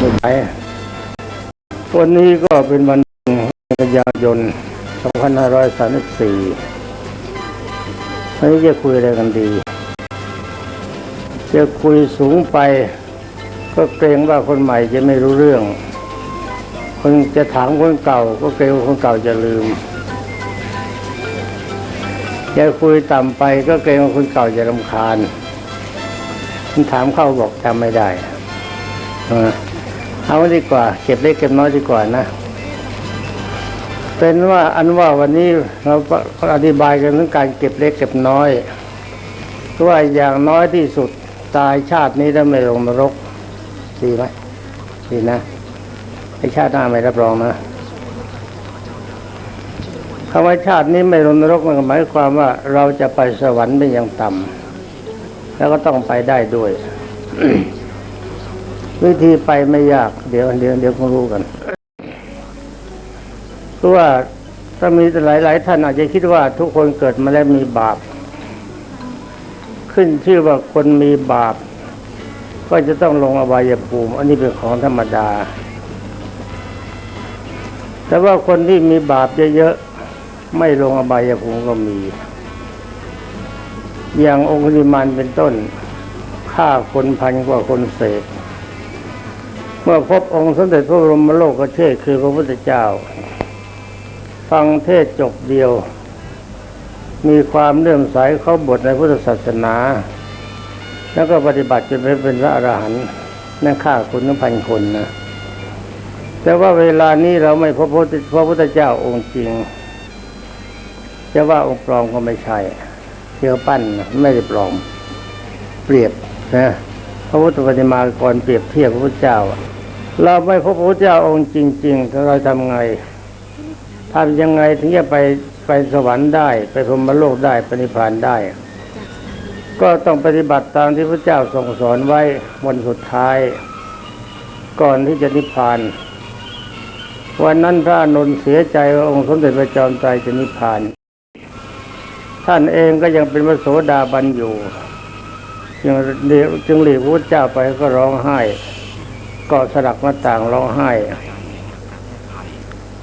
ไม่ไหววันนี้ก็เป็นวันกันยายน2534วันนี้จะคุยอะไรกันดี จะคุยสูงไป ก็เกรงว่าคนใหม่จะไม่รู้เรื่อง คนจะถามคนเก่า ก็เกรงว่าคนเก่าจะลืม จะคุยต่ำไปก็เกรงว่าคนเก่าจะรำคาญคุณถามเข้าบอกจำไม่ได้เออ เอาดีกว่า เก็บเล็กเก็บน้อยดีกว่านะ เป็นว่าอันว่าวันนี้เราอธิบายกันเรื่องการเก็บเล็กเก็บน้อยว่าอย่างน้อยที่สุดตายชาตินี้แล้วไม่ลงนรกดีไหมดีนะไอชาติหน้าไม่รับรองนะคำว่าชาตินี้ไม่ลงนรกมันหมายความว่าเราจะไปสวรรค์เป็นอย่างต่ำแล้วก็ต้องไปได้ด้วย วิธีไปไม่ยาก เดี๋ยวเดี๋ยวเดี๋ยวคงรู้กันเพราะว่าถ้ามีหลายหลายๆท่านอาจจะคิดว่าทุกคนเกิดมาแล้วมีบาป ขึ้นชื่อว่าคนมีบาป ก็จะต้องลงอบายภูมิ อันนี้เป็นของธรรมดา แต่ว่าคนที่มีบาปเยอะๆไม่ลงอบายภูมิก็มี อย่างองคุลิมานเป็นต้นฆ่าคนพันกว่าคนเศษ เมื่อพบองค์สมเด็จพระบรมโลกเชษคือพระพุทธเจ้า ฟังเทศจบเดียว มีความเลื่อมใสเข้าบทในพุทธศาสนา แล้วก็ปฏิบัติจนเป็นพระอรหันต์นั่นฆ่าคนทั้งพันคนนะแต่ว่าเวลานี้เราไม่พบพระพุทธเจ้าองค์จริง จะว่าองค์ปลอมก็ไม่ใช่เชื่อปั้นไม่ได้ปลอม เปรียบนะ พระพุทธปฏิมากรเปรียบเทียบพระพุทธเจ้า เราไม่พบพระพุทธเจ้าองค์จริงๆเราทำไงทำยังไงถึงจะไปไปสวรรค์ได้ ไปพรมโลกได้ปณิพพานได้ ก็ต้องปฏิบัติตามที่พระเจ้าทรงสอนไว้วันสุดท้าย ก่อนที่จะนิพพาน วันนั้นพระนนเสียใจว่าองค์สมเด็จพระจอมไตรจะนิพพาน ท่านเองก็ยังเป็นพระโสดาบันอยู่ จึงเียจึงหลีกพระเจ้าไปก็ร้องไห้กาะสลักหน้าต่างร้องไห้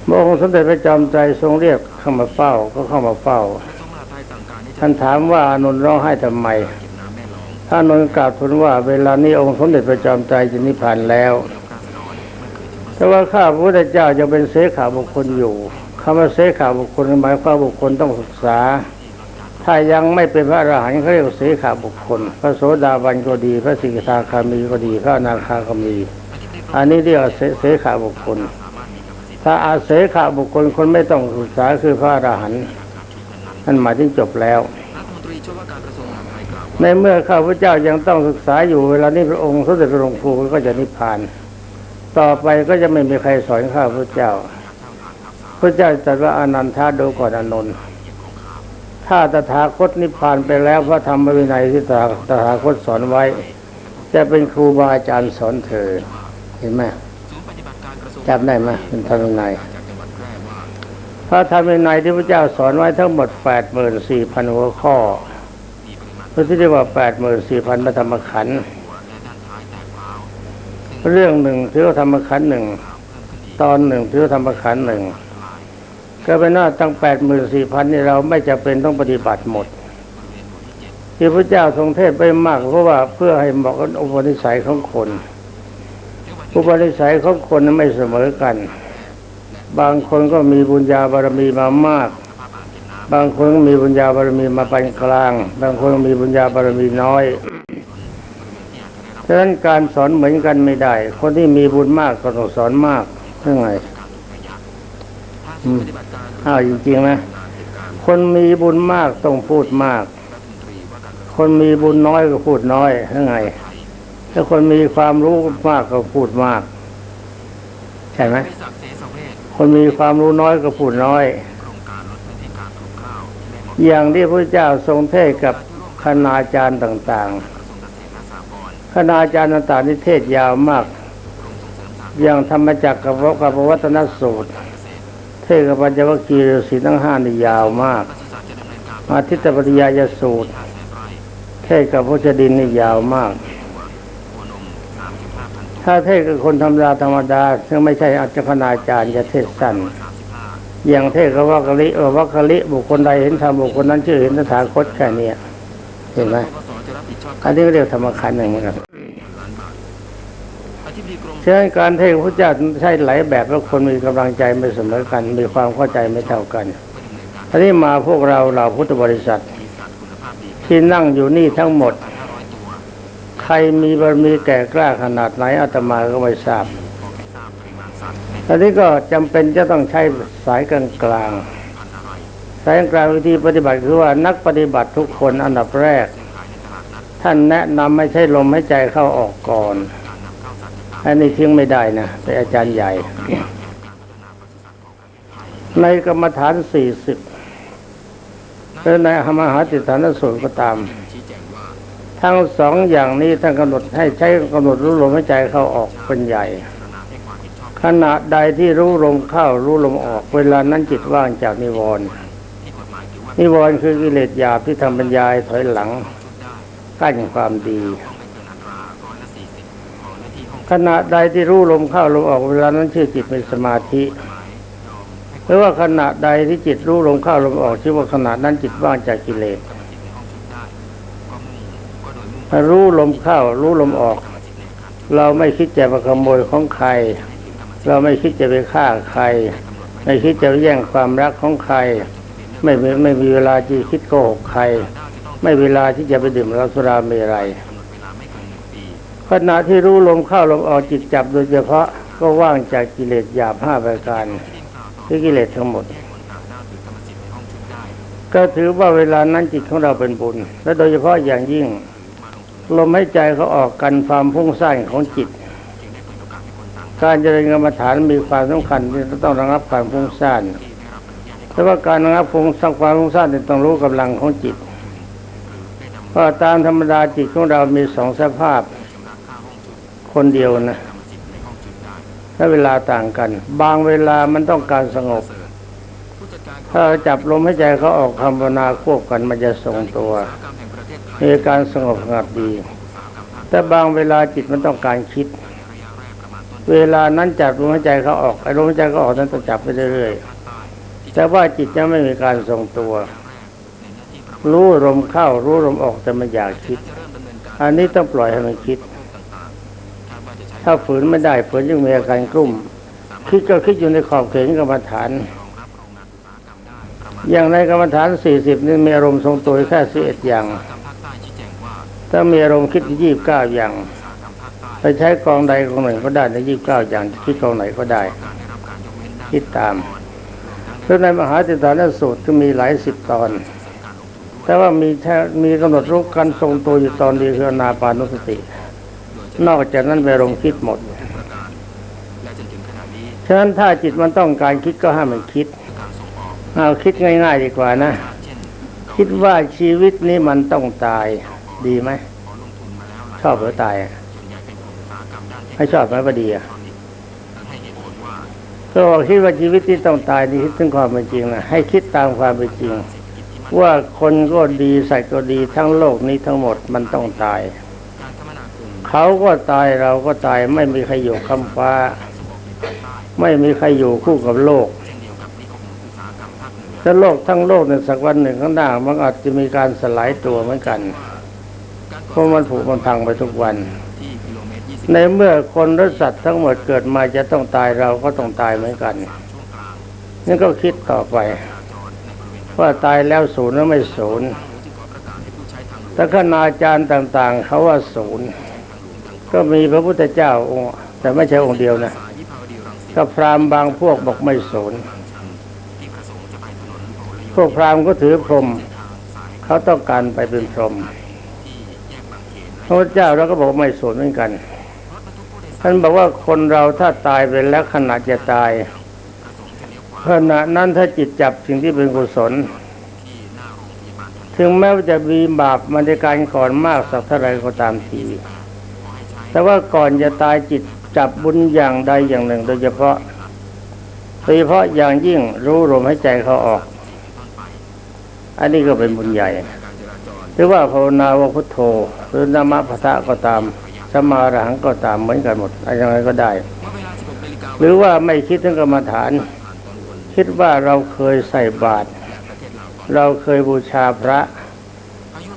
เมื่องค์สมเด็จพระจอมไตรทรงเรียกเข้ามาเฝ้าก็เข้ามาเฝ้า ท่านถามว่าอานนท์ร้องไห้ทำไมท่านนนท์กราบทูลว่าเวลานี้องค์สมเด็จพระจอมไตรจะนิพพานแล้ว แต่ว่าข้าพระพุทธเจ้ายังเป็นเสขาบุคคลอยู่คำว่าเสขาบุคคลหมายความบุคคลต้องศึกษา ถ้ายังไม่เป็นพระอรหันต์เขาเรียกว่าเสขาบุคคล พระโสดาบันก็ดี พระสิกขาคามีก็ดี พระนาคาก็มี อันนี้เรียกว่าเสขาบุคคล ถ้าอาเสขาบุคคลคนไม่ต้องศึกษาคือพระอรหันต์นั่นหมายถึงจบแล้วในเมื่อข้าพเจ้ายังต้องศึกษาอยู่เวลานี้พระองค์สมเด็จพระองค์ครูก็จะนิพพาน ต่อไปก็จะไม่มีใครสอนข้าพเจ้า พระเจ้าตรัสว่าอนันทาดูก่อนอนนท์ ถ้าตถาคตนิพพานไปแล้วพระธรรมวินัยที่ตถาตถาคตสอนไว้ จะเป็นครูบาอาจารย์สอนเธอ เห็นไหมจำได้ไหมเป็นธรรมวินัยจากจังหวัดแพระธรรมวินัยที่พระเจ้าสอนไว้ทั้งหมดแปดหมื่นสี่พันหัวข้อพระที่เรียกว่าแปดหมื่นสี่พันพระธรรมขันธ์เรื่องหนึ่งถือว่าธรรมขันธ์หนึ่งตอนหนึ่งถือว่าธรรมขันธ์หนึ่ง ก็เป็นว่าตั้งแปดหมื่นสี่พันนี่เราไม่จะเป็นต้องปฏิบัติหมด ที่พระเจ้าทรงเทศไปมากเพราะว่าเพื่อให้เหมาะกับอุปนิสัยของคนอุปนิสัยของคนนั้นไม่เสมอกัน บางคนก็มีบุญญาบารมีมามาก บางคนก็มีบุญญาบารมีมาปานกลาง บางคนมีบุญญาบารมีน้อยฉะนั้นการสอนเหมือนกันไม่ได้ คนที่มีบุญมากก็ต้องสอนมากเท่าไง อ้าวจริงๆนะ คนมีบุญมากต้องพูดมาก คนมีบุญน้อยก็พูดน้อยเท่าไง ถ้าคนมีความรู้มากก็พูดมาก ใช่ไหมคนมีความรู้น้อยก็พูดน้อย อย่างที่พระเจ้าทรงเทศกับคณาจารย์ต่างๆ คณาจารย์ต่างๆนี่เทศยาวมาก อย่างธรรมจักรกับกับวัฒนสูตร เทศกับปัญจวัคคีย์ฤาษีทั้งห้านี่ยาวมากอาทิตตปริยายสูตร เทศกับพระเจดินนี่ยาวมาก ถ้าเทศกับคนธรรมดาธรรมดา ซึ่งไม่ใช่อัจฉริอาจารย์จะเทศสั้นอย่างเทศกับวัคคลิวัคคลิบุคคลใดเห็นธรรมบุคคลนั้นชื่อเห็นตถาคตแค่นี้เห็นไหมอันนี้ก็เรียกธรรมขันธ์เหมือนกันล้านบ อธิบดีกรมฉะนั้นการเทศพระเจ้าใช้หลายแบบแล้วคนมีกำลังใจไม่เสมอกัน มีความเข้าใจไม่เท่ากันก็ดำเนินการอันนี้มาพวกเราเหล่าพุทธบริษัท ที่นั่งอยู่นี่ทั้งหมด ใครมีบารมีแก่กล้าขนาดไหนอาตมาก็ไม่ทราบอันนี้ก็จำเป็นจะต้องใช้สายกลางกลางสายกลางวิธีปฏิบัติคือว่านักปฏิบัติทุกคนอันดับแรก ท่านแนะนำไม่ใช่ลมให้ใจเข้าออกก่อน อันนี้ทิ้งไม่ได้นะเป็นอาจารย์ใหญ่ ในกรรมฐานสี่สิบหรือในมหาติตฐานสูตรก็ตาม ทั้งสองอย่างนี้ท่านกำหนดให้ใช้กำหนดรู้ลมหายใจเข้าออกเป็นใหญ่พิจารณาให้ความเห็นชอบขณะใดที่รู้ลมเข้ารู้ลมออก เวลานั้นจิตว่างจากนิวรณ์นิวรณ์คือกิเลสหยาบที่ทำบรรยายถอยหลังกั้นความดี ขณะใดที่รู้ลมเข้าลมออกเวลานั้นชื่อจิตเป็นสมาธิหรือว่าขณะใดที่จิตรู้ลมเข้าลมออกชื่อว่าขณะนั้นจิตว่างจากกิเลสรู้ลมเข้ารู้ลมออก เราไม่คิดจะมาขโมยของใคร เราไม่คิดจะไปฆ่าใคร ไม่คิดจะแย่งความรักของใคร ไม่มีไม่มีเวลาที่คิดโกหกใคร ไม่เวลาที่จะไปดื่มเหล้าสุราเมรัย ขณะที่รู้ลมเข้าลมออกจิตจับโดยเฉพาะก็ว่างจากกิเลสหยาบห้าประการที่ดินกล่าวต่อคือกิเลสทั้งหมด ก็ถือว่าเวลานั้นจิตของเราเป็นบุญ และโดยเฉพาะอย่างยิ่ง ลมให้ใจเขาออกกันความพุ่งสร้างของจิต การเจริญกรรมฐานมีความสำคัญที่จะต้องระงับความพุ่งสร้างแต่ว่าการระงับพุ่งสร้างความพุ่งสร้างนี่ยต้องรู้กำลังของจิตเพราะตามธรรมดาจิตของเรามีสองสภาพ คนเดียวนะกรรมสิทธิ์ในห้องชุดได้และเวลาต่างกัน บางเวลามันต้องการสงบ ถ้าจับลมให้ใจเขาออกคำภาวนาควบกันมันจะทรงตัวมีการสงบสงัดดี แต่บางเวลาจิตมันต้องการคิด เวลานั้นจับลมหายใจเขาออกไอ้ลมหายใจเขาออกนั้นต้องจับไปเรื่อยๆแต่ว่าจิตยังไม่มีการทรงตัว รู้ลมเข้ารู้ลมออกแต่มันอยากคิด อันนี้ต้องปล่อยให้มันคิด ถ้าฝืนไม่ได้ฝืนยังมีอาการกลุ้มคิดก็คิดอยู่ในขอบเขตกรรมฐานองรับโรงงานกรรมได้ประมาณอย่างในกรรมฐาน40นี่มีอารมณ์ทรงตัวแค่11อย่างอุตสาง ถ้ามีอารมณ์คิด29อย่างอุตสาหกรรมภาคใต้ไปใช้กองใดกองหนึ่งก็ได้ใน29อย่างคิดกองไหนก็ได้ คิดตามแล้วในมหาติฐานสูตรก็มีหลายสิบตอน แต่ว่ามีมีกำหนดรู้การทรงตัวอยู่ตอนเดียวคือนาปานุสติ นอกจากนั้นไปลงคิดหมดประการและจนถึงฉะนั้นถ้าจิตมันต้องการคิดก็ห้ามมันคิด เอาคิดง่าย ๆ ดีกว่านะ คิดว่าชีวิตนี้มันต้องตายดีไหมชอบหรือตายให้ชอบไหมพอดีอะโทรนิกส์และให้เหตุผลว่าก็บอกคิดว่าชีวิตที่ต้องตายนี่คิดถึงความเป็นจริงนะให้คิดตามความเป็นจริง ว่าคนก็ดีสัตว์ก็ดีทั้งโลกนี้ทั้งหมดมันต้องตาย เขาก็ตายเราก็ตายไม่มีใครอยู่คำฟ้า ไม่มีใครอยู่คู่กับโลกเช่นเดียวกับนิคมอุตสาหกรรมภาคเหนือถ้าโลกทั้งโลกในสักวันหนึ่งข้างหน้ามันอาจจะมีการสลายตัวเหมือนกันเพราะมันงผุมันพังไปทุกวัน ในเมื่อคนและสัตว์ทั้งหมดเกิดมาจะต้องตายเราก็ต้องตายเหมือนกันช่นี่ก็คิดต่อไป ว่าตายแล้วศูนย์หรือไม่ศูนย์หลวงจึงขอประกาศให้างหลวงแต่คณาจารย์ต่าง ๆ เขาว่าศูนย์ ก็มีพระพุทธเจ้าองค์ แต่ไม่ใช่องค์เดียวนะก็พราหมณ์บางพวกบอกไม่สนพวกพราหมณ์ก็ถือพรหมเขาต้องการไปเป็นพรหมพระพุทธเจ้าเราก็บอกไม่ศูนเหมือนกันท่านบอกว่าคนเราถ้าตายไปแล้วขณะจะตายขวาขณะนั้นถ้าจิตจับสิ่งที่เป็นกุศล ถึงแม้ว่าจะมีบาปมันในการก่อนมากสักเท่าไรก็ตามที แต่ว่าก่อนจะตายจิตจับบุญอย่างใดอย่างหนึ่ง โดยเฉพาะโดยเฉพาะอย่างยิ่งรู้ลมหายใจเขาออก อันนี้ก็เป็นบุญใหญ่ หรือว่าภาวนาวพุทโธ หรือนามะพะทะก็ตามสมมาอรหังก็ตามเหมือนกันหมดอะไรยังไงก็ได้ หรือว่าไม่คิดถึงกรรมฐาน คิดว่าเราเคยใส่บาตรเราเคยบูชาพระ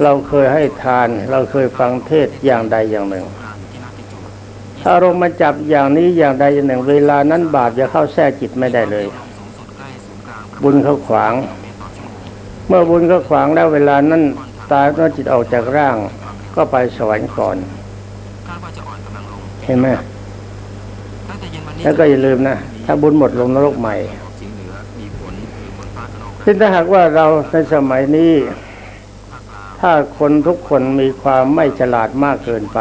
เราเคยให้ทาน เราเคยฟังเทศอย่างใดอย่างหนึ่ง กลางที่นาติจู ถ้าอารมมาจับอย่างนี้อย่างใดอย่างหนึ่งเวลานั้นบาปจะเข้าแทรกจิตไม่ได้เลย บุญเขาขวาง เมื่อบุญเขาขวางแล้วเวลานั้นตายเมื่อจิตออกจากร่าง ก็ไปสวรรค์ก่อนเห็นไหมแล้วก็อย่าลืมนะถ้าบุญหมดลงนรกใหม่ออกเฉียงเหนือมีฝนหรือฝนฟ้าขนองซึ่งถ้าหากว่าเราในสมัยนี้ ถ้าคนทุกคนมีความไม่ฉลาดมากเกินไป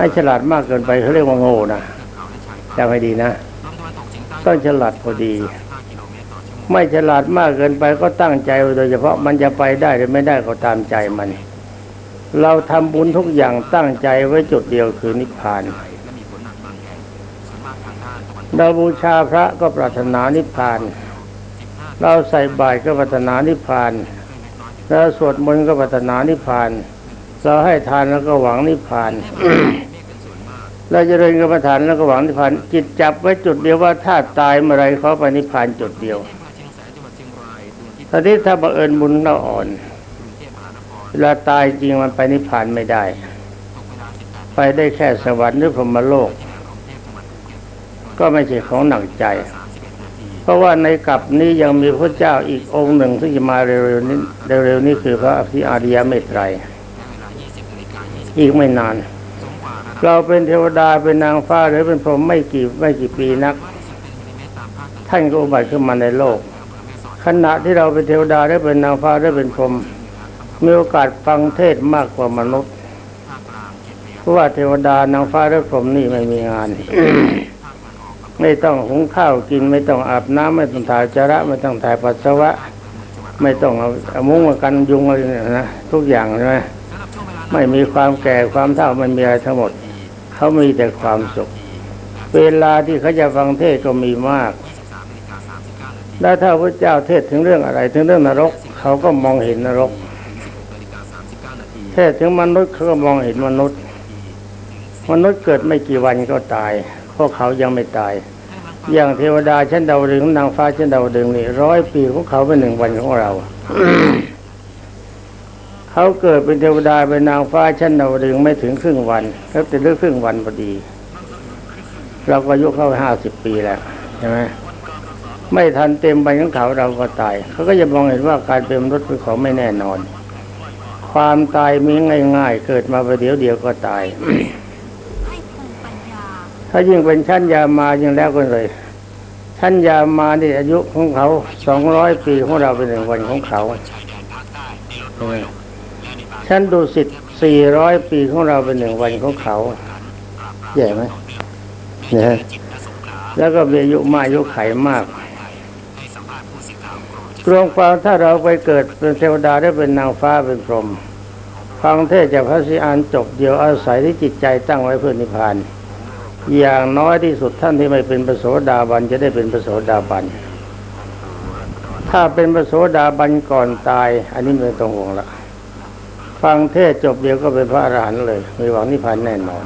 ถ้าขนองกันไม่ฉลาดมากเกินไปเขาเรียกว่าโง่นะเขาและชายฝั่งจำให้ดีนะต้องฉลาดพอดี ไม่ฉลาดมากเกินไปก็ตั้งใจโดยเฉพาะมันจะไปได้หรือไม่ได้ก็ตามใจมัน เราทำบุญทุกอย่างตั้งใจไว้จุดเดียวคือนิพพานเราบูชาพระก็ปรารถนานิพพาน เราใส่บาตรก็ปรารถนานิพพาน เราสวดมนต์ก็ปรารถนานิพพาน เราให้ทานแล้วก็หวังนิพพาน เราจะเริญกรรมฐานแล้วก็หวังนิพพานจิตจับไว้จุดเดียวว่าถ้าตายเมื่อไรเขาไปนิพพานจุดเดียวตอนนี้ถ้าบังเอิญบุญเราอ่อนเวลาตายจริงมันไปนิพพานไม่ได้ ไปได้แค่สวรรค์หรือพรหมโลก ก็ไม่ใช่ของหนักใจ เพราะว่าในกลับนี้ยังมีพระเจ้าอีกองค์หนึ่งที่จะมาเร็วๆนี้เร็วๆนี้คือพระอภิอาริยเมตไตรยอีกไม่นาน เราเป็นเทวดาเป็นนางฟ้าหรือเป็นพรหมไม่กี่ไม่กี่ปีนักว่าที่10เซนติเมตรตามภาคต่างท่านก็อุบัติขึ้นมาในโลกๆอำเภอแม่สอดขณะที่เราเป็นเทวดาได้เป็นนางฟ้าได้เป็นพรหมมีโอกาสฟังเทศน์มากกว่ามนุษย์ภาคกลางเขตเมียเพราะว่าเทวดานางฟ้าและพรหมนี่ไม่มีงานภาคตะวันออกอำเภอไม่ต้องหุงข้าวกิน ไม่ต้องอาบน้ำไม่ต้องถ่ายอุจจาระไม่ต้องถ่ายปัสสาวะ ไม่ต้องเอาเอามุ้งมากันยุงอะไรเนี่ยนะทุกอย่างใช่ไหมสำหรับช่วงเวลาไม่มีความแก่ความเฒ่าไม่มีอะไรทั้งหมด เขามีแต่ความสุข เวลาที่เขาจะฟังเทศก็มีมาก23นาฬิกา39นาทีแล้ถ้าพระเจ้าเทศถึงเรื่องอะไร ถึงเรื่องนรก เขาก็มองเห็นนรก เทศถึงมนุษย์เขาก็มองเห็นมนุษย์ มนุษย์เกิดไม่กี่วันก็ตายเพราะเขายังไม่ตาย อย่างเทวดาเชั้นดาวดึงนางฟ้าเชั้นดาวดึงนี่ร้อยปีของเขาเป็นหนึ่งวันของเรา เขาเกิดเป็นเทวดาเป็นนางฟ้าชั้นดาวดึงไม่ถึงครึ่งวันแล้วจะเลือกครึ่งวันพอดี เราก็ยุเข้าห้าสิบปีแล้วใช่ไหมไม่ทันเต็มวันของเขาเราก็ตาย เขาก็จะมองเห็นว่าการเป็นมนุษย์เป็นของไม่แน่นอน ความตายมีง่าย ๆ เกิดมาประเดี๋ยวเดียวก็ตาย ถ้ายิ่งเป็นชั้นยามายิ่งแล้วกันเลยชั้นยามานี่อายุของเขาสองร้อยปีของเราเป็นหนึ่งวันของเขา ชายแดนภาคใต้ได้ลดน้อยลงและในบางชั้นดุสิตสี่ร้อยปีของเราเป็นหนึ่งวันของเขาใหญ่ไหมเนี่ยฮะแล้วก็มีอายุมากอายุไขมากให้สัมากรวมความถ้าเราไปเกิดเป็นเทวดาได้เป็นนางฟ้าเป็นพรหมฟังเทศจากพระสิอานจบเดียวอาศัยที่จิตใจตั้งไว้เพื่อนิพพาน อย่างน้อยที่สุดท่านที่ไม่เป็นประโสดาบันจะได้เป็นประโสดาบัน ถ้าเป็นประโสดาบันก่อนตาย อันนี้ไม่ต้องห่วงละ ฟังเทศจบเดียวก็เป็นพระอรหันต์เลยมีหวังนิพพานแน่นอน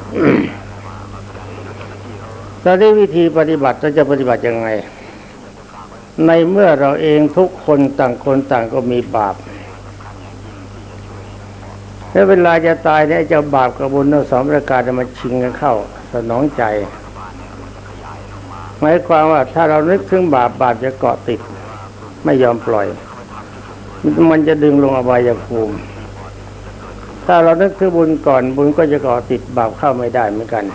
ตอนนี้วิธีปฏิบัติเราจะปฏิบัติยังไง ในเมื่อเราเองทุกคนต่างคนต่างก็มีบาปแล้วเวลาจะตายเนี่ยจ้าบาปกับบุญทั้งสองประการจะมาชิงกันเข้า สนองใจหมายความว่าถ้าเรานึกถึงบาปบาปจะเกาะติด ไม่ยอมปล่อย มันจะดึงลงอบายภูมิ ถ้าเรานึกถึงบุญก่อนบุญก็จะกาะติดบาปเข้าไม่ได้เหมือนกัน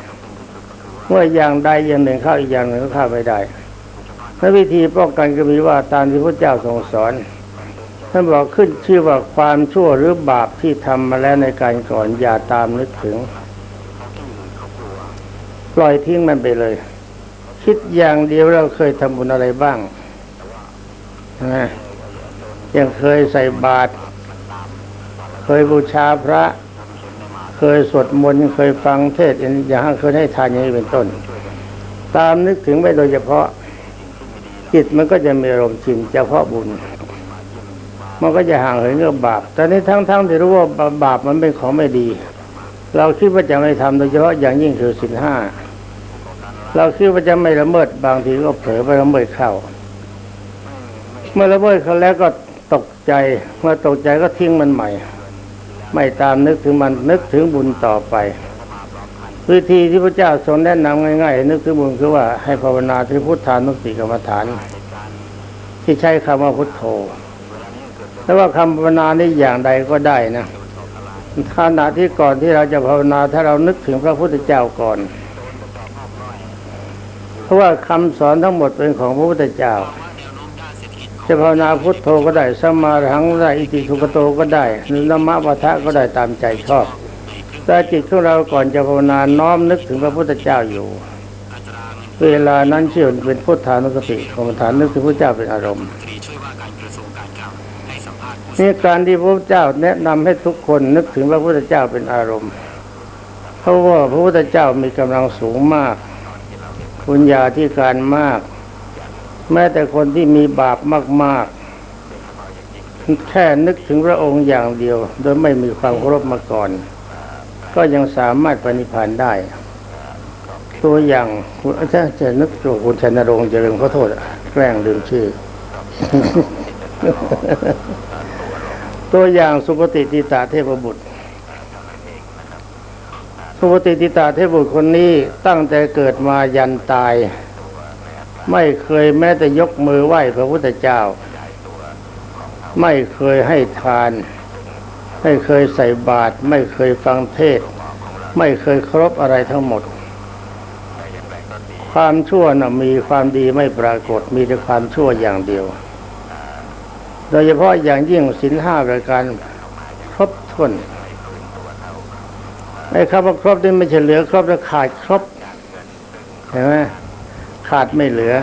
เมื่ออย่างใดอย่างหนึ่งเข้าอีกอย่างหนึ่งก็เข้าไม่ได้และวิธีป้องกันก็มีว่าตามที่พระเจ้าทรงสอนท่านบอกขึ้นชื่อว่าความชั่วหรือบาปที่ทำมาแล้วในการก่อนอย่าตามนึกถึง ปล่อยทิ้งมันไปเลย คิดอย่างเดียวเราเคยทำบุญอะไรบ้างนะยังเคยใส่บาตร ยบูชาพระ เคยสวดมนต์เคยฟังเทศน์อย่างเคยให้ทานอย่างนี้เป็นต้น ตามนึกถึงไว้โดยเฉพาะจิตมันก็จะมีอารมณ์ชินเฉพาะบุญ มันก็จะห่างเหินกับบาปแต่นี้ทั้งๆที่รู้ว่าบาปมันเป็นของไม่ดี เราคิดว่าจะไม่ทำโดยเฉพาะอย่างยิ่งคือสินห้าเราคิดว่าจะไม่ละเมิดบางทีก็เผลอไปละเมิดเข้าเมื่อละเมิดเขาแล้วก็ตกใจเมื่อตกใจก็ทิ้งมันใหม่ ไม่ตามนึกถึงมันนึกถึงบุญต่อไป วิธีที่พระเจ้าทรงแนะนำง่ายๆนึกถึงบุญคือว่าให้ภาวนาถึงพุทธานุสติกรรมฐาน ที่ใช้คำว่าพุทโธแต่ว่าคำภาวนานี้อย่างใดก็ได้นะขณะที่ก่อนที่เราจะภาวนาถ้าเรานึกถึงพระพุทธเจ้าก่อน เพราะว่าคำสอนทั้งหมดเป็นของพระพุทธเจ้า จะภาวนาพุทโธก็ได้สมาหังได้อิติสุขโตก็ได้หรือนามะปะทะก็ได้ตามใจชอบแต่จิตของเราก่อนจะภาวนาน้อมนึกถึงพระพุทธเจ้าอยู่ เวลานั้นเชื่อเป็นพุทธานุสติกรรมฐานนึกถึงพระเจ้าเป็นอารมณ์นี่การที่พระเจ้าแนะนำให้ทุกคนนึกถึงพระพุทธเจ้าเป็นอารมณ์เพราะว่าพระพุทธเจ้ามีกำลังสูงมาก คุณญาธิการมาก แม้แต่คนที่มีบาปมากๆ แค่นึกถึงพระองค์อย่างเดียว โดยไม่มีความเคารพมาก่อน ก็ยังสามารถปฏิพานได้ ตัวอย่างคุณอาจารย์จะนึกตัวคุณชนรงค์เจริญขอโทษอะแกล้งลืมชื่อ ตัวอย่างสุปฏิติตาเทพบุตรสุปฏิติตาเทพบุตรคนนี้ตั้งแต่เกิดมายันตาย ไม่เคยแม้แต่ยกมือไหว้พระพุทธเจ้า ไม่เคยให้ทาน ไม่เคยใส่บาตรไม่เคยฟังเทศ ไม่เคยเคารพอะไรทั้งหมด ความชั่วน่ะมีความดีไม่ปรากฏมีแต่ความชั่วอย่างเดียว โดยเฉพาะอย่างยิ่งสินห้าประการครบถ้วนไอ้คำว่าครบนี่ไม่ใช่เหลือครบแล้วขาดครบเห็นไหม ขาดไม่เหลือ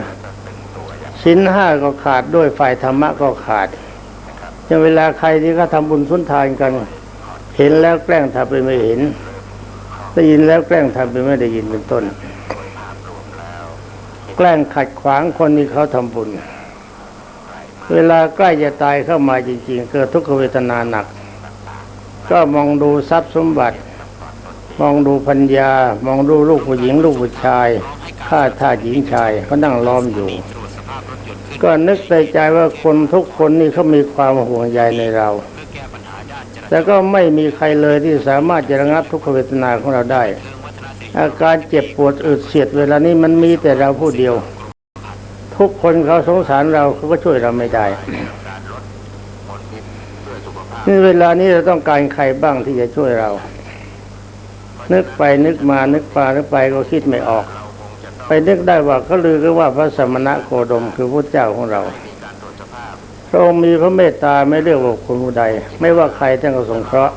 สินห้าก็ขาดด้วยฝ่ายธรรมะก็ขาดอย่างเวลาใครที่เขาทำบุญสุนทานกัน เห็นแล้วแกล้งทำไปนไม่เห็น ได้ยินแล้วแกล้งทำไปนไม่ได้ยินเป็นต้น แกล้งขัดขวางคนที่เขาทำบุญ เวลาใกล้จะตายเข้ามาจริง ๆ เกิดทุกขเวทนาหนัก ก็มองดูทรัพย์สมบัติ มองดูพัญญามองดูลูกผู้หญิงลูกผู้ชาย ข้าทาสหญิงชายเขานั่งล้อมอยู่ตรวจสภาพรถยนต์ขึ้นก็นึกในใจว่าคนทุกคนนี่เขามีความห่วงใยในเราเพื่อแก้ปัญหาด้านจราจรแต่ก็ไม่มีใครเลยที่สามารถจะระงับทุกขเวทนาของเราได้เรื่องวัฒนศิลป์อาการเจ็บปวดอึดเสียดเวลานี้มันมีแต่เราผู้เดียว ทุกคนเขาสงสารเราเขาก็ช่วยเราไม่ได้นี่เวลานี้เราต้องการใครบ้างที่จะช่วยเรา นึกไปนึกมานึกไปนึกไปก็คิดไม่ออก ไปนึกได้ว่าเขาลือกันว่าพระสมณะโคดมคือพระเจ้าของเราพระองค์มีพระเมตตาไม่เรียกว่าคนผู้ใด ไม่ว่าใครท่านก็สงเคราะห์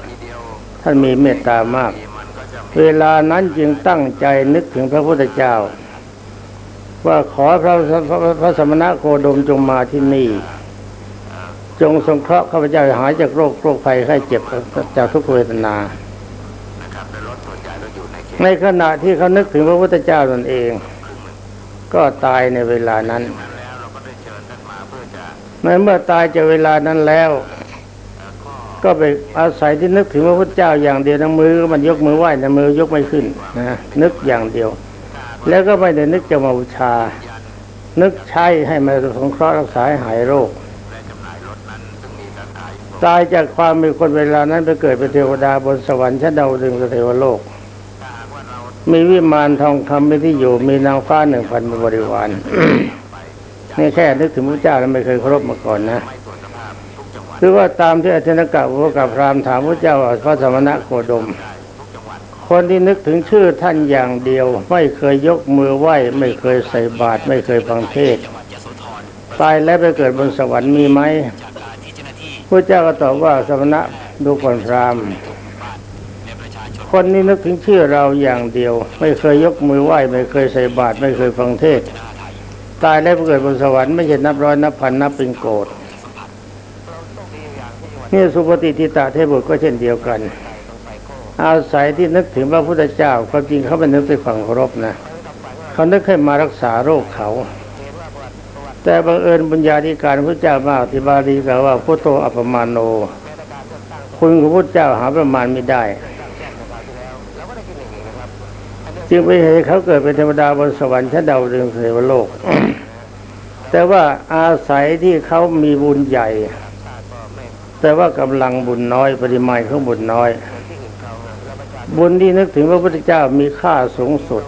ท่านมีเมตตามาก เวลานั้นจึงตั้งใจนึกถึงพระพุทธเจ้า ว่าขอพระพระสมณะโคดมจงมาที่นี่ จงสงเคราะห์ข้าพเจ้าหายจากโรคโรคภัยไข้เจ็บจากทุกเวทนาในขณะที่เขานึกถึงพระพุทธเจ้าตนเอง ก็ตายในเวลานั้นในเมื่อตายจากเวลานั้นแล้ว ก็ไปอาศัยที่นึกถึงพระพุทธเจ้าอย่างเดียวนะมือก็มันยกมือไหว้นะมือยกไม่ขึ้นนะนึกอย่างเดียว แล้วก็ไม่ได้นึกจะมาบูชา นึกใช้ให้มาสงเคราะห์รักษาให้หายโรคตายจากความมีคนเวลานั้นไปเกิดเป็นเทวดาบนสวรรค์ชั้นดาวดึงสเทวโลก มีวิมานทองคำเป็นที่อยู่ มีนางฟ้าหนึ่งพันบริวารนี่แค่นึกถึงพระเจ้าแล้วไม่เคยเคารพมาก่อนนะหรือว่าตามที่อาจารย์กะพระกับพรามถามพระเจ้าว่าพระสมณะโคดม คนที่นึกถึงชื่อท่านอย่างเดียว ไม่เคยยกมือไหว้ไม่เคยใส่บาตรไม่เคยฟังเทศตายแล้วไปเกิดบนสวรรค์มีไหมพระเจ้าก็ตอบว่าสมณะดูก่อนพราม และประชาชน คนนี้นึกถึงชื่อเราอย่างเดียว ไม่เคยยกมือไหว้ไม่เคยใส่บาตรไม่เคยฟังเทศ ตายแล้วเกิดบนสวรรค์ไม่ใช่นับร้อยนับพันนับเป็นโกรธนี่สุปฏิทิตาเทพบุตรก็เช่นเดียวกัน อาศัยที่นึกถึงพระพุทธเจ้าความจริงเขาเป็นนึกไปฝั่งเคารพนะเขานึกให้มารักษาโรคเขา แต่บังเอิญบุญญาธิการพระเจ้ามากที่บาลีกล่าวว่าพุทโธอัปมาโน คุณของพระเจ้าหาประมาณไม่ได้ จึงไปเห็นเขาเกิดเป็นเทวดาบนสวรรค์ชั้นดาวดึงเทวโลก แต่ว่าอาศัยที่เขามีบุญใหญ่ แต่ว่ากำลังบุญน้อยปริมาณของบุญน้อย บุญที่นึกถึงพระพุทธเจ้ามีค่าสูงสุด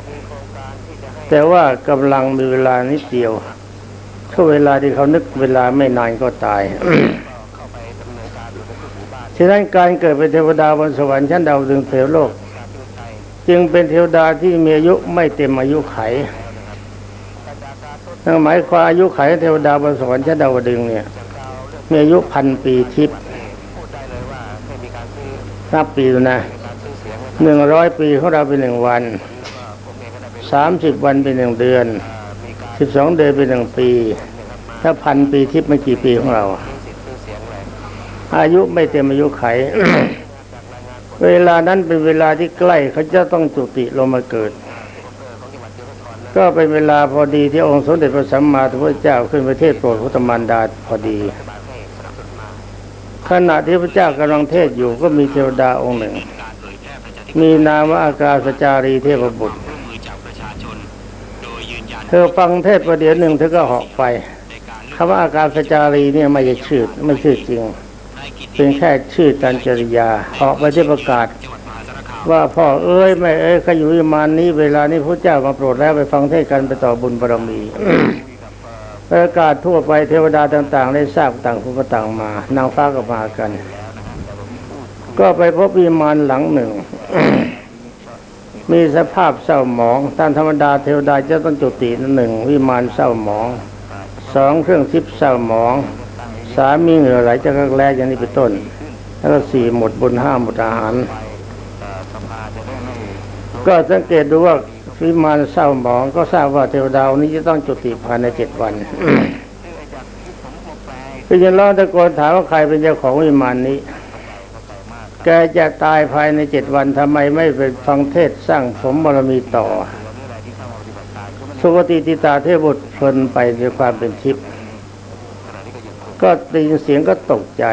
แต่ว่ากำลังมีเวลานิดเดียวถ้าเวลาที่เขานึกเวลาไม่นานก็ตายฉะนั้นการเกิดเป็นเทวดาบนสวรรค์ชั้นดาวดึงเทวโลก จึงเป็นเทวดาที่มีอายุไม่เต็มอายุไขนั่นหมายความอายุไขเทวดาบนสวรรค์ชั้นดาวดึงเนี่ยมีอายุพันปีทิพย์นับปีนะหนึ่งร้อยปีของเราเป็นหนึ่งวันสามสิบวันเป็นหนึ่งเดือนสิบสองเดือนเป็นหนึ่งปี ถ้าพันปีทิพย์ไม่กี่ปีของเรา อายุไม่เต็มอายุไข เวลานั้นเป็นเวลาที่ใกล้เขาจะต้องจุติลงมาเกิด ก็เป็นเวลาพอดีที่องค์สมเด็จพระสัมมาสัมพุทธเจ้าขึ้นประเทศโปรดพุทธมารดาพอดี ขณะที่พระเจ้ากำลังเทศอยู่ก็มีเทวดาองค์หนึ่ง มีนามว่าอากาศจารีเทพบุตรร่วมมือจากประชาชนโดยยืนยันเธอฟังเทศประเดี๋ยวหนึ่งเธอก็หาะไปในการเลือกคำว่าอากาศจารีเนี่ยไม่ใช่ชื่อไม่ชื่อจริง เป็นแค่ชื่อตันจริยาเหาะไปที่ประกาศ ว่าพ่อเอ้ยแม่เอ้ยขยุยมานนี้เวลานี้พระเจ้ามาโปรดแล้วไปฟังเทศกันไปต่อบุญบารมีประกาศทั่วไปเทวดาต่าง ๆ ได้ทราบต่างผู้ต่างมานางฟ้าก็มากัน ก็ไปพบวิมานหลังหนึ่ง มีสภาพเศร้าหมองตามธรรมดาเทวดาจะต้องจุติหนึ่งวิมานเศร้าหมองสองเครื่องทิพย์เศร้าหมอง สามีเหงื่อไหลจากแร้อย่างนี้เป็นต้น แล้วก็สี่หมดบุญห้าหมดอาหาร ก็สังเกตดูว่าวิมานเศร้าหมองก็ทราบว่าเทวดาองค์นี้จะต้องจุติภายในเจ็ดวันก็ยังร้องตะโกนถามว่าใครเป็นเจ้าของวิมานนี้ แกจะตายภายในเจ็ดวันทำไมไม่ไปฟังเทศสร้างสมบารมีต่อ สุคติติตาเทพบุตรเพลินไปด้วยความเป็นทิพย์ ก็ได้ยินเสียงก็ตกใจ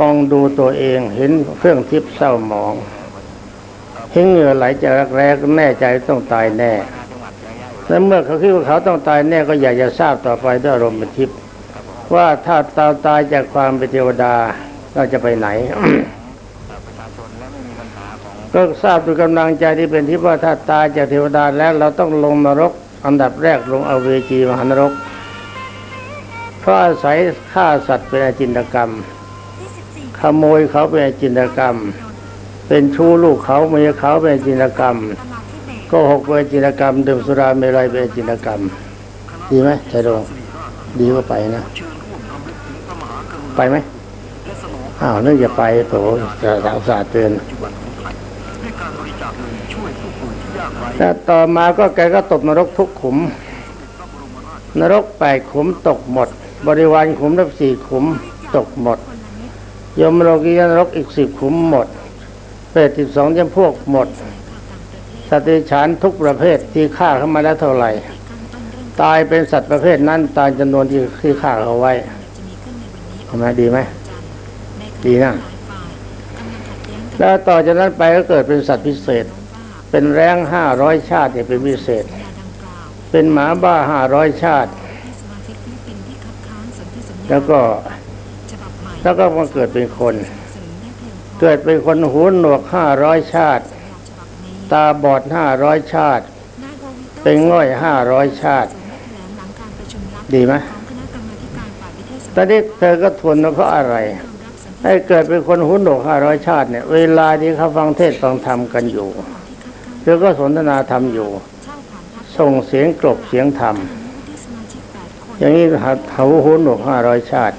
มองดูตัวเองเห็นเครื่องทิพย์เศร้าหมองเห็นเหงื่อไหลจากรักแรกแน่ใจต้องตายแน่และเมื่อเขาคิดว่าเขาต้องตายแน่ก็อยากจะทราบต่อไปด้วยอารมณ์เป็นทิพย์ว่าถ้าตาตายจากความเป็นเทวดาเราจะไปไหนก็ทราบด้วยกำลังใจที่เป็นทิพย์ว่าถ้าตายจากเทวดาแล้วเราต้องลงนรก อันดับแรกลงอเวจีมหานรก เพราะอาศัยฆ่าสัตว์เป็นอาจินตกรรมที่สิบสี่ขโมยเขาเป็นอาจินตกรรม เป็นชู้ลูกเขาเมียเขาเป็นอาจินตกรรมตลาดที่เบตโก็หกเป็นอาจินตกรรมดื่มสุราเมรัยเป็นอาจินตกรรม ดีไหมชายโรงดีก็ไปนะ ไปไหมอ้าวนึกจะไปโถจะสาวสาห์เตือนแต่ต่อมาก็แกก็ตกนรกทุกขุม นรกแปดขุมตกหมด บริวารขุมทั้งสี่ขุมตกหมด ยมโลกียนรกอีกสิบขุมหมดเปรตสิบสองจำพวกหมด สตว์เดรัจฉานทุกประเภทที่ฆ่าเข้ามาแล้วเท่าไหร่ ตายเป็นสัตว์ประเภทนั้น ตามจำนวนที่ที่ฆ่าเขาไว้ทำไมดีไหมดีนะแล้วต่อจากนั้นไปก็เกิดเป็นสัตว์พิเศษ เป็นแรงห้าร้อยชาติเนี่ยเป็นพิเศษ เป็นหมาบ้าห้าร้อยชาติ แล้วก็แล้วก็มาเกิดเป็นคน เกิดเป็นคนหูหนวกห้าร้อยชาติ ตาบอดห้าร้อยชาติ เป็นง่อยห้าร้อยชาติ ดีไหมตอนนี้เธอก็ทวนว่าเพราะอะไรให้เกิดเป็นคนหูหนวกห้าร้อยชาติเนี่ย เวลาที่เขาฟังเทศน์ฟังธรรมกันอยู่เธอก็สนทนาธรรมอยู่ ส่งเสียงกลบเสียงธรรม อย่างนี้เขาหูหนวกห้าร้อยชาติ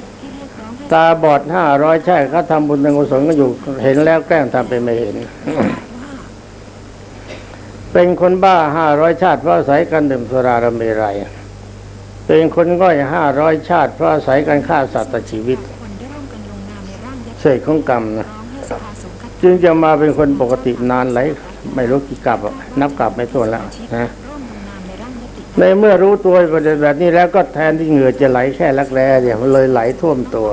ตาบอดห้าร้อยชาติเขาทำบุญทางกุศลก็อยู่เห็นแล้วแกล้งทำเป็นไม่เห็น เป็นคนบ้าห้าร้อยชาติเพราะอาศัยการดื่มสุราและเมรัยเป็นคนง่อยห้าร้อยชาติเพราะอาศัยการฆ่าสัตว์ตัดชีวิตเศษของกรรมนะจึงจะมาเป็นคนปกตินานไหลายไม่รู้กี่กลับนับกลับไม่ถ้วนแล้วนะ ในเมื่อรู้ตัวประเด็นแบบนี้แล้วก็แทนที่เหงื่อจะไหลแค่ลักแร้เนี่ยมันเลยไหลท่วมตัว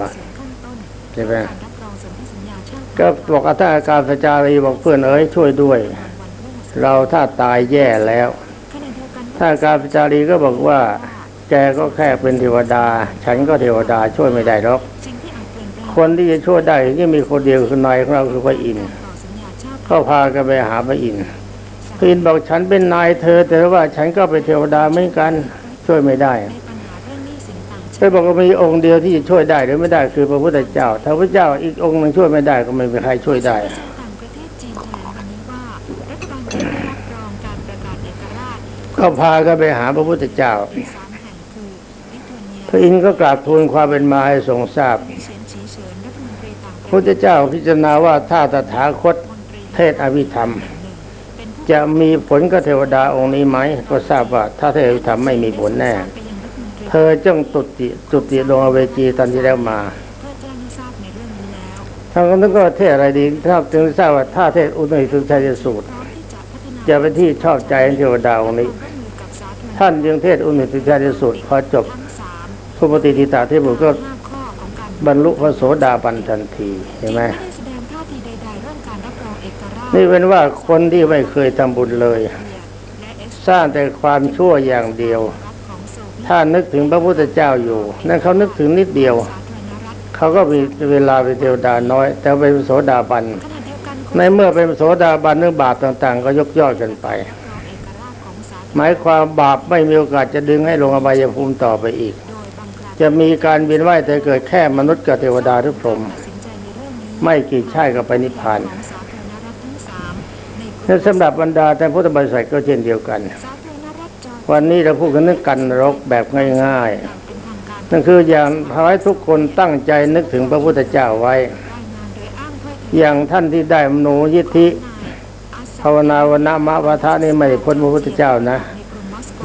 ใช่ไหมก็บอกอาถ้าอาการสจารีบอกเพื่อนเอ้ยช่วยด้วย เราถ้าตายแย่แล้ว ถ้าการพิจารีก็บอกว่า แกก็แค่เป็นเทวดา ฉันก็เทวดาช่วยไม่ได้หรอก คนที่จะช่วยได้ก็มีคนเดียวคือนายของเราคือพระอินทร์ต่อสัญญาชาก็พากันไปหาพระอินทร์ พระอินทร์บอกฉันเป็นนายเธอ แต่ว่าฉันก็เป็นเทวดาเหมือนกันช่วยไม่ได้ในปัญหาเรื่องหนี้สินต่างไปชาติบอกว่ามีองค์เดียวที่จะช่วยได้หรือไม่ได้คือพระพุทธเจ้า ถ้าพระเจ้าอีกองค์หนึงช่วยไม่ได้ก็ไม่มีใครช่วยได้กระทรวงต่างประเทศจีนแถลงวันนี้ว่ารัฐบาลจีนได้รับรองการประกาศเอกราชก็พากันไปหาพระพุทธเจ้าอีกสามแห่งคือลิทัวเนียพระอินทร์ก็กราบทูลความเป็นมาให้ทรงทราบเฉียนฉีเฉินรัฐมนตรีต่างประพระพุทธเจ้าพิจารณาว่าถ้าตถาคตมนตรีเทศอภิธรรมเป็นผู้ จะมีผลกับเทวดาองค์นี้ไหมก็ทราบว่า ถ้าเทศอภิธรรมไม่มีผลแน่ เธอจงตุติจุติลงอเวจีตอนที่แล้วมาเพื่อแจ้งให้ทราบในเรื่องนั้นก็เทศอะไรดีถ้าจึงทราบว่าถ้าเทศอุณหิสุชัยสูตร จะพัฒนาจะเป็นที่ชอบใจเทวดาองค์นี้ ท่าธารณท่านจึงเทศอุณหิสุชัยสูตรพอจบทุปฏิทิตาเทพบุตรก็บรรลุพระโสดาบันทันทีเห็นไหม นี่เป็นว่าคนที่ไม่เคยทำบุญเลย สร้างแต่ความชั่วอย่างเดียว ถ้านึกถึงพระพุทธเจ้าอยู่ นั่นเขานึกถึงนิดเดียว เขาก็มีเวลาเป็นเทวดาน้อย แต่เป็นโสดาบัน ในเมื่อเป็นโสดาบันเรื่องบาปต่าง ๆ ก็ยกย่องกันไป หมายความบาปไม่มีโอกาสจะดึงให้ลงอบายภูมิต่อไปอีก จะมีการเวียนว่ายแต่เกิดแค่มนุษย์กับเทวดาหรือพรหมไม่กี่ชาติก็ไปนิพพาน ในกลุ่มนั่นสำหรับบรรดาแต่พุทธบริษัทก็เช่นเดียวกัน วันนี้เราพูดกันเรื่องกันรกแบบง่ายๆ นั่นคืออย่างทำให้ทุกคนตั้งใจนึกถึงพระพุทธเจ้าไว้ อย่างท่านที่ได้มโนยิทธิภาวนาวนามะวาทะนี่ไม่พ้นพระพุทธเจ้านะ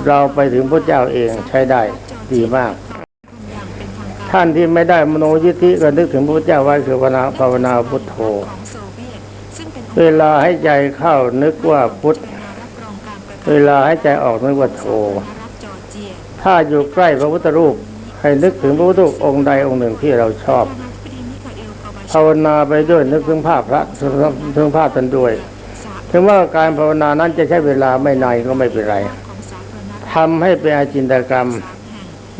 เราไปถึงพระเจ้าเองใช้ได้ดีมาก ท่านที่ไม่ได้มโนยิทธิก็นึกถึงพระพุทธเจ้าไว้คือภาวนาภาวนาพุทโธ เวลาให้ใจเข้านึกว่าพุทธเวลาให้ใจออกนึกว่าโธถ้าอยู่ใกล้พระพุทธรูป ให้นึกถึงพระพุทธรูปองค์ใดองค์หนึ่งที่เราชอบภาวนาไปด้วยนึกถึงภาพพระถึงภาพท่านด้วย ถึงว่าการภาวนานั้นจะใช้เวลาไม่นานก็ไม่เป็นไรทำให้เป็นอาจินตกรรม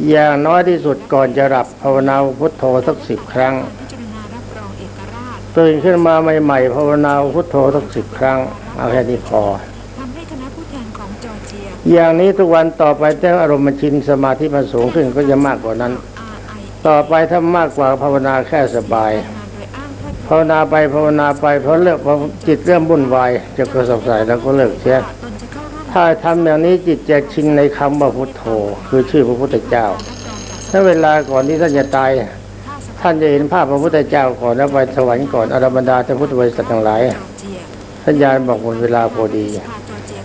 อย่างน้อยที่สุดก่อนจะหลับภาวนาพุทโธสักสิบครั้ง ตื่นขึ้นมาใหม่ๆภาวนาพุทโธสักสิบครั้ง เอาแค่นี้พอทำให้คณะผู้แทนของจอร์เจียอย่างนี้ทุกวันต่อไปแต่อารมณ์มันชินสมาธิมันสูงขึ้นก็จะมากกว่านั้น RI ต่อไปถ้ามากกว่าภาวนาแค่สบายงานโดยอ้างถ้อยทีภาวนาไปภาวนาไปพอเลิกพอจิตเริ่มวุ่นวายจะกระสับกระส่ายแล้วก็เลิกเสียตนจะเข้าร่วมถ้าทำอย่างนี้จิตจะชิงในคำว่าพุทโธ คือชื่อพระพุทธเจ้ารับรองจากถ้าเวลาก่อนที่ท่านจะตาย ท่านจะเห็นภาพพระพุทธเจ้าก่อนแล้วไปสวรรค์ก่อนอรบรรดาท่านพุทธบริษัททั้งหลายท่านยานบอกหมดเวลาพอดี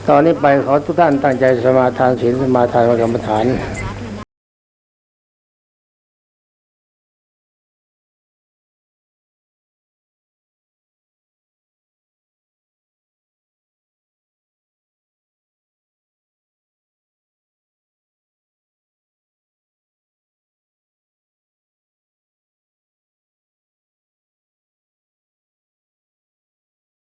ตอนนี้ไปขอทุกท่านตั้งใจสมาทานศีลสมาทานกรรมฐานสา